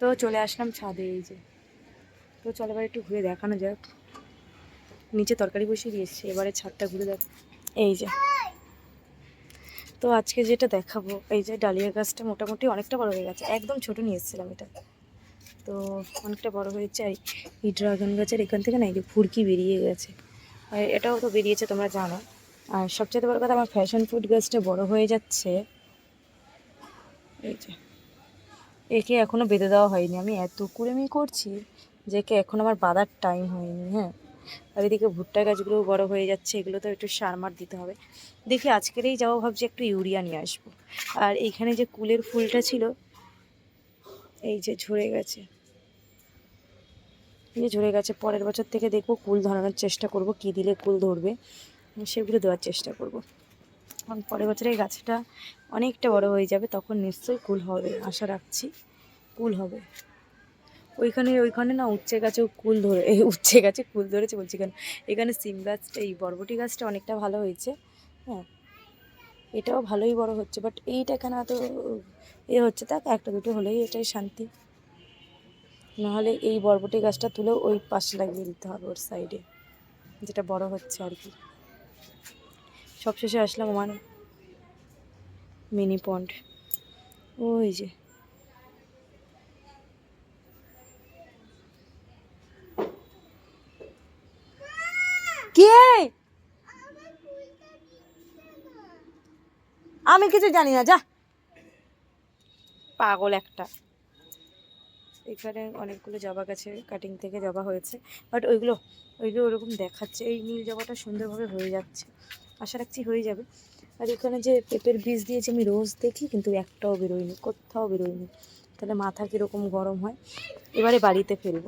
তো চলে আসলাম ছাদে, এই যে। তো চলো এবার একটু ঘুরে দেখানো যাক। নিচে তরকারি বসিয়ে দিয়েছি, এবারে ছাদটা ঘুরে দেখ এই যে। তো আজকে যেটা দেখাবো, এই যে ডালিয়া গাছটা মোটামুটি অনেকটা বড় হয়ে গেছে। একদম ছোট নিয়ে এসেছিলাম এটা। তো অনেকটা বড় হয়েছে, আর এই ড্রাগন গাছের এখান থেকে না, এই যে ফুরকি বেরিয়ে গেছে। আর এটাও তো বেরিয়েছে, তোমরা জানো। আর সবচেয়ে বড় কথা, আমার ফ্যাশন ফুড গাছটা বড় হয়ে যাচ্ছে। এই যে। একে এখনও বেঁধে দেওয়া হয়নি। আমি এত কুড়েমি করছি যে একে এখন আমার বাঁধার টাইম হয়নি হ্যাঁ? আর এদিকে ভুট্টা গাছগুলো বড় হয়ে যাচ্ছে, এগুলো তো একটু সার মার দিতে হবে। দেখি আজকেরই যাব, ভাবছি একটু ইউরিয়া নিয়ে আসব। আর এইখানে যে কুলের ফুলটা ছিল, এই যে ঝরে গেছে। এই যে ঝরে গেছে, পরের বছর থেকে দেখব কুল ধরানোর চেষ্টা করব, কি দিলে কুল ধরবে, সেগুলো দেওয়ার চেষ্টা করব। কারণ পরের বছরে গাছটা অনেকটা বড় হয়ে যাবে, তখন নিশ্চয়ই কুল হবে, আশা রাখছি কুল হবে। ওইখানে ওইখানে না উচ্ছে গাছেও কুল ধরে, এই উচ্ছে গাছে কুল ধরেছে বলছি কেন? এখানে সিম গাছটা, এই বরবটি গাছটা অনেকটা ভালো হয়েছে হ্যাঁ। এটাও ভালোই বড় হচ্ছে বাট এইটা কেন এত এ হচ্ছে? তাক একটা দুটো হলেই এটাই শান্তি। নাহলে এই বরবটি গাছটা তুলে ওই পাশে লাগিয়ে দিতে হবে ওর সাইডে যেটা বড় হচ্ছে আর কি। সবশেষে আসলাম আমার মিনি পন্ড। ওই যে। কে? আমি কিছু জানি না, যা। পাগল একটা। এখানে অনেকগুলো জবা গাছে কাটিং থেকে জবা হয়েছে বাট ওইগুলো ওইগুলো ওরকম দেখাচ্ছে। এই নীল জবাটা সুন্দরভাবে হয়ে যাচ্ছে। আশা রাখছি হয়ে যাবে। আর এখানে যে পেঁপের বীজ দিয়েছি আমি রোজ দেখি, কিন্তু একটাও বেরোয়নি, কোথাও বেরোয়নি। তাহলে মাথা কীরকম গরম হয়? এবারে বাড়িতে ফেলব।